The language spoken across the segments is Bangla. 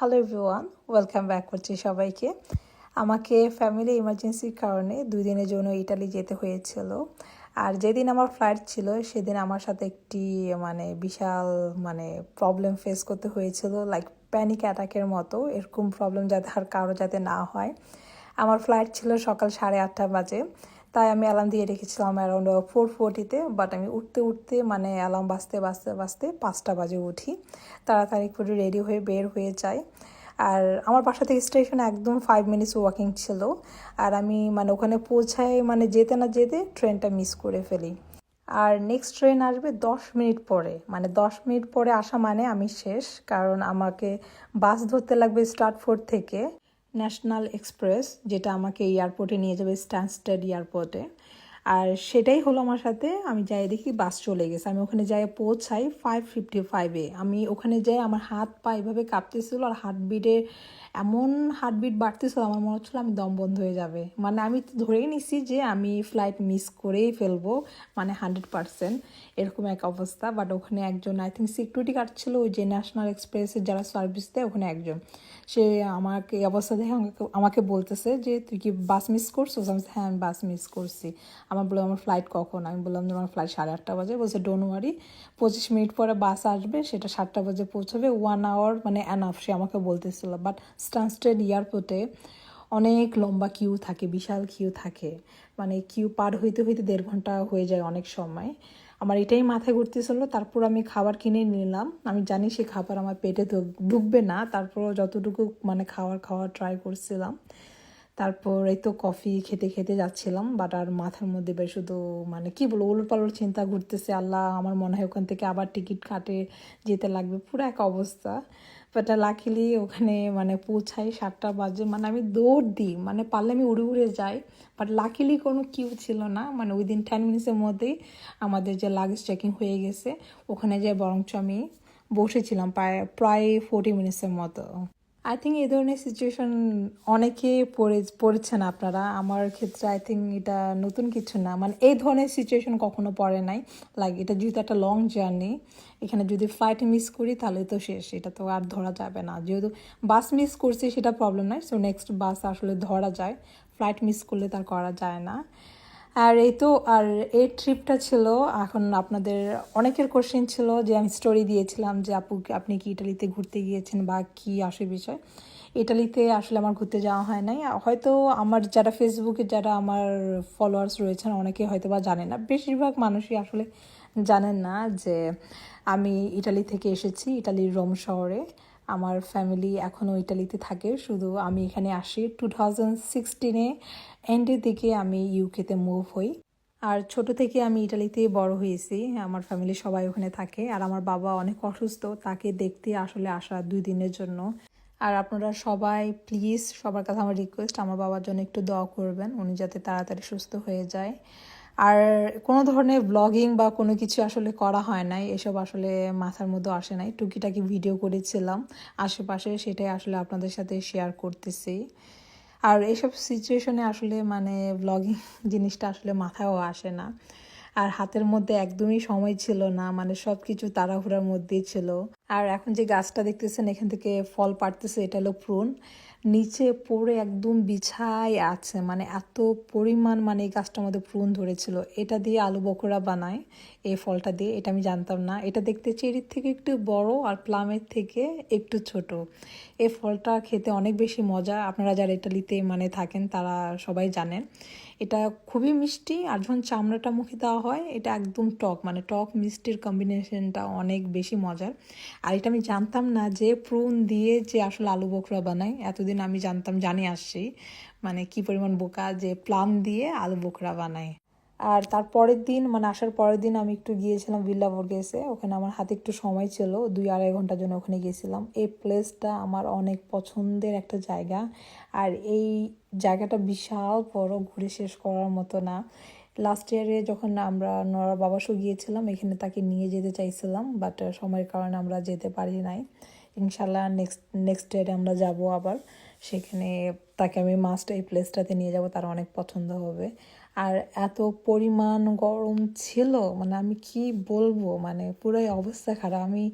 হ্যালো এভরিওয়ান ওয়েলকাম ব্যাক করছি সবাইকে। আমাকে ফ্যামিলি ইমার্জেন্সির কারণে দুই দিনের জন্য ইটালি যেতে হয়েছিল। আর যেদিন আমার ফ্লাইট ছিল, সেদিন আমার সাথে একটি মানে বিশাল মানে প্রবলেম ফেস করতে হয়েছিল। লাইক প্যানিক অ্যাটাকের মতো। এরকম প্রবলেম যাতে আর কারও যাতে না হয়। আমার ফ্লাইট ছিল সকাল সাড়ে আটটা বাজে। তাই আমি অ্যালার্ম দিয়ে রেখেছিলাম অ্যারাউন্ড ফোর ফোর্টিতে বাট আমি উঠতে উঠতে মানে অ্যালার্ম বাজতে বাজতে বাজতে পাঁচটা বাজে উঠি। তাড়াতাড়ি করে রেডি হয়ে বের হয়ে যাই। আর আমার বাসা থেকে স্টেশন একদম ফাইভ মিনিটস ওয়াকিং ছিল। আর আমি মানে ওখানে পৌঁছাই মানে যেতে না যেতে ট্রেনটা মিস করে ফেলি। আর নেক্সট ট্রেন আসবে দশ মিনিট পরে। মানে দশ মিনিট পরে আসা মানে আমি শেষ, কারণ আমাকে বাস ধরতে লাগবে স্টার্টফোর্ড থেকে। ন্যাশনাল এক্সপ্রেস যেটা আমাকে এয়ারপোর্টে নিয়ে যাবে স্ট্যান্সটেড এয়ারপোর্টে আর সেটাই হলো আমার সাথে, আমি যাই দেখি বাস চলে গেছে। আমি ওখানে যাই পৌঁছাই ফাইভ ফিফটি ফাইভে আমি ওখানে যাই, আমার হাত পা এভাবে কাঁপতেছিল আর হার্টবিটে এমন হার্টবিট বাড়তেছিল, আমার মনে হচ্ছিল আমি দম বন্ধ হয়ে যাবে। মানে আমি ধরেই নিছি যে আমি ফ্লাইট মিস করেই ফেলব মানে হান্ড্রেড পারসেন্ট এরকম এক অবস্থা। বাট ওখানে একজন আই থিঙ্ক সিকিউরিটি গার্ড ছিল, ওই যে ন্যাশনাল এক্সপ্রেসের যারা সার্ভিস দেয়, ওখানে একজন। সে আমাকে, এই অবস্থা দেখে আমাকে আমাকে বলতেছে যে, তুই কি বাস মিস করছ হ্যাঁ আমি বাস মিস করছি। আমার বললাম আমার ফ্লাইট কখন? আমি বললাম যে আমার ফ্লাইট সাড়ে আটটা বাজে। বলছে ডোন্ট ওয়ারি পঁচিশ মিনিট পরে বাস আসবে, সেটা সাতটা বাজে পৌঁছবে। ওয়ান আওয়ার মানে অ্যানাফ সে আমাকে বলতেছিল। বাট স্টানস্টেড এয়ারপোর্টে অনেক লম্বা কিউ থাকে, বিশাল কিউ থাকে। মানে কিউ পার হইতে হইতে দেড় ঘণ্টা হয়ে যায় অনেক সময়। আমার এটাই মাথায় ঘুরতেছিল, তারপর আমি খাবার কিনে নিলাম। আমি জানি সে খাবার আমার পেটে ঢুকবে না তারপর যতটুকু মানে খাবার খাওয়ার ট্রাই করছিলাম। তারপর এই তো কফি খেতে খেতে যাচ্ছিলাম বাট আর মাথার মধ্যে বেশ শুধু মানে কি বলব উলট পালট চিন্তা ঘুরতেছে, আল্লাহ আমার মনে হয় ওখান থেকে আবার টিকিট কাটে, যেতে লাগবে, পুরো এক অবস্থা। বাট লাকিলি ওখানে মানে পৌঁছাই সাতটা বাজে মানে আমি দৌড় দিই মানে পারলে আমি উড়ে উড়ে যাই বাট লাকিলি কোনো কিউ ছিল না মানে উইদিন টেন মিনিটসের মধ্যেই আমাদের যে লাগেজ চেকিং হয়ে গেছে, ওখানে যে বরঞ্চ আমি বসেছিলাম প্রায় প্রায় ফোর্টি মিনিটসের মতো। আই থিঙ্ক এই ধরনের সিচুয়েশন অনেকে পড়ে, পড়েছেন আপনারা। আমার ক্ষেত্রে আই থিঙ্ক এটা নতুন কিছু না। মানে এই ধরনের সিচুয়েশন কখনো পড়ে নাই। লাইক এটা যেহেতু একটা লং জার্নি এখানে যদি ফ্লাইট মিস করি তাহলে তো শেষ। এটা তো আর ধরা যাবে না। যেহেতু বাস মিস করছি সেটা প্রবলেম নাই। সো নেক্সট বাস আসলে ধরা যায়। ফ্লাইট মিস করলে তার করা যায় না। আর এই তো, আর এই ট্রিপটা ছিল, এখন আপনাদের অনেকের কোশ্চেন ছিল যে আমি স্টোরি দিয়েছিলাম যে আপু, আপনি কি ইটালিতে ঘুরতে গিয়েছেন বা কি আসে বিষয়? ইটালিতে আসলে আমার ঘুরতে যাওয়া হয় নাই। হয়তো আমার যারা ফেসবুকে যারা আমার ফলোয়ার্স রয়েছেন, অনেকে হয়তো বা জানে না। বেশিরভাগ মানুষই আসলে জানেন না যে আমি ইটালি থেকে এসেছি ইটালির রোম শহরে। আমার ফ্যামিলি এখনও ইটালিতে থাকে। শুধু আমি এখানে আসি। টু থাউজেন্ড সিক্সটিনে এন্ডের দিকে আমি ইউকেতে মুভ হই। আর ছোট থেকে আমি ইটালিতে বড় হয়েছি। আমার ফ্যামিলি সবাই ওখানে থাকে। আর আমার বাবা অনেক অসুস্থ। তাকে দেখতে আসলে আসা দুই দিনের জন্য। আর আপনারা সবাই প্লিজ সবার কাছে আমার রিকোয়েস্ট আমার বাবার জন্য একটু দোয়া করবেন। উনি যাতে তাড়াতাড়ি সুস্থ হয়ে যায়। আর কোনো ধরনের ব্লগিং বা কোনো কিছু আসলে করা হয় নাই, এসব আসলে মাথার মধ্যে আসে নাই। টুকিটাকি ভিডিও করেছিলাম, আশেপাশে সেটাই আসলে আপনাদের সাথে শেয়ার করতেছি। আর এইসব সিচুয়েশনে আসলে মানে ব্লগিং জিনিসটা আসলে মাথায়ও আসে না। আর হাতের মধ্যে একদমই সময় ছিল না মানে সব কিছু তাড়াহুড়ার মধ্যেই ছিল। আর এখন যে গাছটা দেখতেছেন, এখান থেকে ফল পাড়তেছে, এটা হলো প্রুন নিচে পড়ে একদম বিছাই আছে। মানে এত পরিমাণ মানে এই গাছটার মধ্যে প্রুন ধরেছিল। এটা দিয়ে আলু বকরা বানায়, এই ফলটা দিয়ে। এটা আমি জানতাম না। এটা দেখতে চেরির থেকে একটু বড় আর প্লামের থেকে একটু ছোট। এই ফলটা খেতে অনেক বেশি মজা। আপনারা যারা ইটালিতে মানে থাকেন, তারা সবাই জানেন। এটা খুবই মিষ্টি আর যখন চামড়াটা মুখে দেওয়া হয়, এটা একদম টক মানে টক মিষ্টির কম্বিনেশনটা অনেক বেশি মজার। আর এটা আমি জানতাম না যে প্রুন দিয়ে যে আসলে আলু বকরা বানায়। এতদিন আমি জানতাম, জানি আসছি মানে কি পরিমাণ বোকা যে প্লাম দিয়ে আলু বকরা বানায়। আর তার পরের দিন মানে আসার পরের দিন আমি একটু গিয়েছিলাম ভিল্লা বর্গেসে ওখানে আমার হাতে একটু সময় ছিল, দুই আড়াই ঘণ্টার জন্য ওখানে গিয়েছিলাম এই প্লেসটা আমার অনেক পছন্দের একটা জায়গা। আর এই জায়গাটা বিশাল বড়, ঘুরে শেষ করার মতো না। লাস্ট ইয়ারে যখন আমরা নরা বাবাসও গিয়েছিলাম, এখানে তাকে নিয়ে যেতে চাইছিলাম বাট সময়ের কারণে আমরা যেতে পারি নাই। ইনশাল্লাহ নেক্সট নেক্সট ইয়ারে আমরা যাব আবার। সেখানে তাকে আমি মাস্ট এই প্লেসটাতে নিয়ে যাব, তার অনেক পছন্দ হবে। আর এত পরিমাণ গরম ছিল মানে আমি কি বলব? মানে পুরোই অবস্থা খারাপ। আমি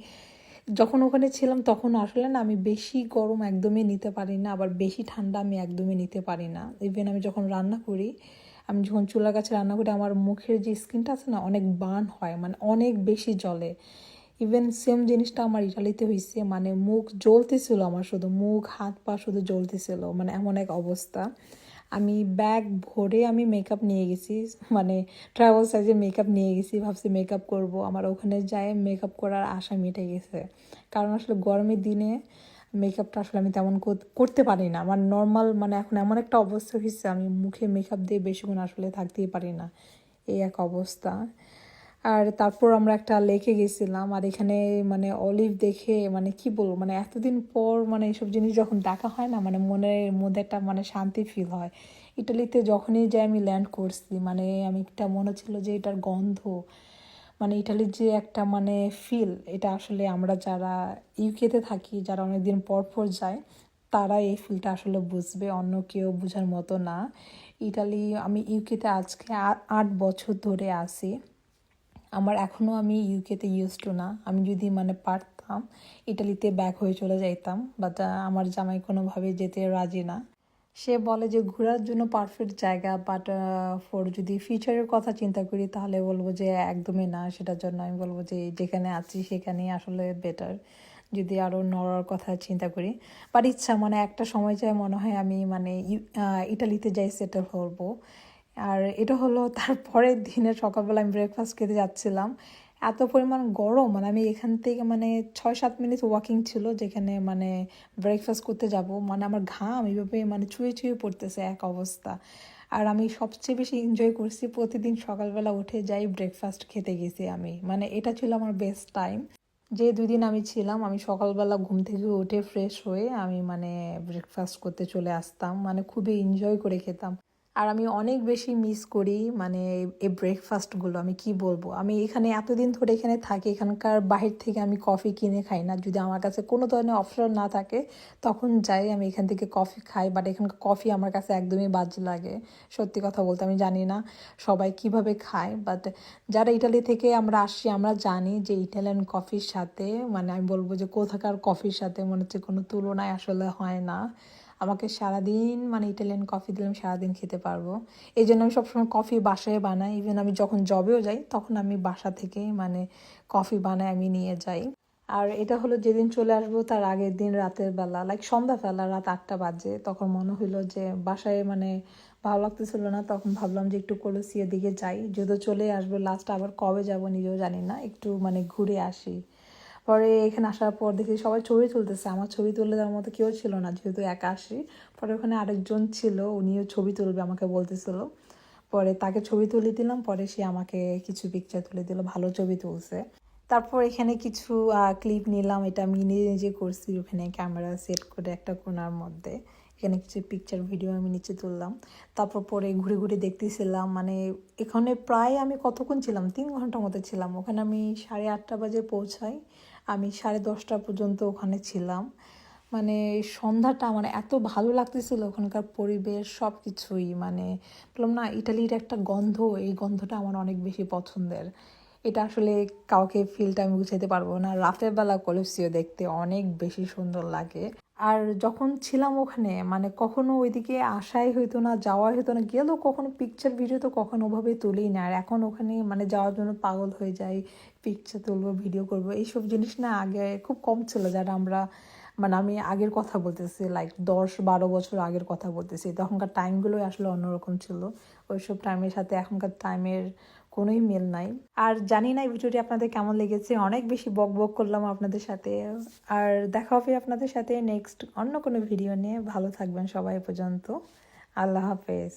যখন ওখানে ছিলাম তখন আসলে না আমি বেশি গরম একদমই নিতে পারি না, আবার বেশি ঠান্ডা আমি একদমই নিতে পারি না। ইভেন আমি যখন রান্না করি, আমি যখন চুলার কাছে রান্না করি, আমার মুখের যে স্কিনটা আছে না অনেক বার্ন হয় মানে অনেক বেশি জ্বলে। ইভেন সেম জিনিসটা আমার ইটালিতে হয়েছে মানে মুখ জ্বলতেছিল আমার শুধু, মুখ হাত পা শুধু জ্বলতেছিল মানে এমন এক অবস্থা। আমি ব্যাগ ভরে আমি মেকআপ নিয়ে গেছি মানে ট্রাভেল সাইজে মেকআপ নিয়ে গেছি, ভাবছি মেকআপ করব। আমার ওখানে যায় মেকআপ করার আশা মিটে গেছে। কারণ আসলে গরমের দিনে মেকআপটা আসলে আমি তেমন করতে পারি না। আমার নর্মাল মানে এখন এমন একটা অবস্থা হয়েছে আমি মুখে মেকআপ দিয়ে বেশিক্ষণ আসলে থাকতেই পারি না। এই এক অবস্থা। আর তারপর আমরা একটা লেকে গেছিলাম আর এখানে মানে অলিভ দেখে মানে কি বলব মানে এতদিন পর মানে এসব জিনিস যখন দেখা হয় না মানে মনের মধ্যে একটা মানে শান্তি ফিল হয়। ইটালিতে যখনই যাই আমি ল্যান্ড করছি মানে আমি একটা মনে ছিল যে এটার গন্ধ মানে ইটালির যে একটা মানে ফিল এটা আসলে আমরা যারা ইউকেতে থাকি, যারা অনেকদিন পর পর যায়, তারা এই ফিলটা আসলে বুঝবে, অন্য কেউ বোঝার মতো না। ইটালি, আমি ইউকেতে আজকে আট বছর ধরে আছি। আমার এখনও আমি ইউকেতে ইউজ টু না। আমি যদি মানে পারতাম, ইটালিতে ব্যাক হয়ে চলে যাইতাম বাট আমার জামাই কোনোভাবে যেতে রাজি না। সে বলে যে ঘোরার জন্য পারফেক্ট জায়গা বাট ফর যদি ফিউচারের কথা চিন্তা করি, তাহলে বলব যে একদমই না। সেটার জন্য আমি বলব যে যেখানে আছি, সেখানেই আসলে বেটার যদি আরও নড়ার কথা চিন্তা করি। বাট ইচ্ছা মানে একটা সময় যায় মনে হয় আমি মানে ইটালিতে যাই সেটেল হব আর এটা হলো তারপরের দিনে সকালবেলা আমি ব্রেকফাস্ট খেতে যাচ্ছিলাম। এত পরিমাণ গরম মানে আমি এখান থেকে মানে ছয় সাত মিনিট ওয়াকিং ছিল যেখানে মানে ব্রেকফাস্ট করতে যাব। মানে আমার ঘাম এইভাবে মানে ছুঁয়ে ছুঁয়ে পড়তেছে এক অবস্থা। আর আমি সবচেয়ে বেশি এনজয় করছি প্রতিদিন সকালবেলা উঠে যাই ব্রেকফাস্ট খেতে গেছি আমি। মানে এটা ছিল আমার বেস্ট টাইম যে দুদিন আমি ছিলাম, আমি সকালবেলা ঘুম থেকে উঠে ফ্রেশ হয়ে আমি মানে ব্রেকফাস্ট করতে চলে আসতাম। মানে খুবই এনজয় করে খেতাম। আর আমি অনেক বেশি মিস করি মানে এই ব্রেকফাস্টগুলো আমি কি বলব? আমি এখানে এতদিন ধরে এখানে থাকি, এখানকার বাহির থেকে আমি কফি কিনে খাই না। যদি আমার কাছে কোনো ধরনের অপশন না থাকে, তখন যাই, আমি এখান থেকে কফি খাই। বাট এখানকার কফি আমার কাছে একদমই বাজে লাগে, সত্যি কথা বলতে। আমি জানি না সবাই কীভাবে খায় বাট যারা ইটালি থেকে আমরা আসি, আমরা জানি যে ইটালিয়ান কফির সাথে মানে আমি বলব যে কোথাকার কফির সাথে মনে হচ্ছে কোনো তুলনায় আসলে হয় না। আমাকে সারাদিন মানে ইটালিয়ান কফি দিলে আমি সারাদিন খেতে পারব। এই জন্য আমি সবসময় কফি বাসায় বানাই। ইভেন আমি যখন জবেও যাই, তখন আমি বাসা থেকে মানে কফি বানাই, আমি নিয়ে যাই। আর এটা হলো যেদিন চলে আসব, তার আগের দিন রাতের বেলা। লাইক সন্ধ্যাবেলা রাত আটটা বাজে। তখন মনে হইল যে বাসায় মানে ভালো লাগতেছিল না। তখন ভাবলাম যে একটু কলসিয়ার দিকে যাই। যদিও চলে আসব লাস্ট আবার কবে যাব নিজেও জানি না। একটু মানে ঘুরে আসি। পরে এখানে আসার পর দেখি সবাই ছবি তুলতেছে। আমার ছবি তুললে দেওয়ার মতো কেউ ছিল না, যেহেতু একা আসি। পরে ওখানে আরেকজন ছিল, উনিও ছবি তুলবে আমাকে বলতেছিল। পরে তাকে ছবি তুলে দিলাম, পরে সে আমাকে কিছু পিকচার তুলে দিল, ভালো ছবি তুলছে। তারপর এখানে কিছু ক্লিপ নিলাম, এটা আমি নিজে নিজে করছি। ওখানে ক্যামেরা সেট করে একটা কোনার মধ্যে। এখানে কিছু পিকচার ভিডিও আমি নিচে তুললাম। তারপর পরে ঘুরে ঘুরে দেখতেছিলাম মানে এখানে প্রায় আমি কতক্ষণ ছিলাম? তিন ঘণ্টার মতো ছিলাম। ওখানে আমি সাড়ে আটটা বাজে পৌঁছাই। আমি সাড়ে দশটা পর্যন্ত ওখানে ছিলাম। মানে সন্ধ্যাটা মানে এত ভালো লাগতেছিল ওখানকার পরিবেশ সব কিছুই মানে বললাম, না, ইটালির একটা গন্ধ, এই গন্ধটা আমার অনেক বেশি পছন্দের। এটা আসলে কাউকে ফিলটা আমি বুঝাইতে পারব না। রাতের বেলা কলসিও দেখতে অনেক বেশি সুন্দর লাগে। আর যখন ছিলাম ওখানে মানে কখনো ওইদিকে আসাই হইতো না যাওয়াই হতো না, গেলেও কখনো পিকচার ভিডিও তো কখনো ওভাবে তুলেই না। আর এখন ওখানে মানে যাওয়ার জন্য পাগল হয়ে যাই পিকচার তুলবো ভিডিও করব, এইসব জিনিস না আগে খুব কম ছিল যারা আমরা মানে আমি আগের কথা বলতেছি লাইক দশ বারো বছর আগের কথা বলতেছি। তখনকার টাইমগুলোই আসলে অন্যরকম ছিল। ওইসব টাইমের সাথে এখনকার টাইমের কোনোই মিল নাই। আর জানি না এই ভিডিওটি আপনাদের কেমন লেগেছে, অনেক বেশি বক বক করলাম আপনাদের সাথে। আর দেখা হবে আপনাদের সাথে নেক্সট অন্য কোনো ভিডিও নিয়ে। ভালো থাকবেন সবাই পর্যন্ত। আল্লাহ হাফেজ।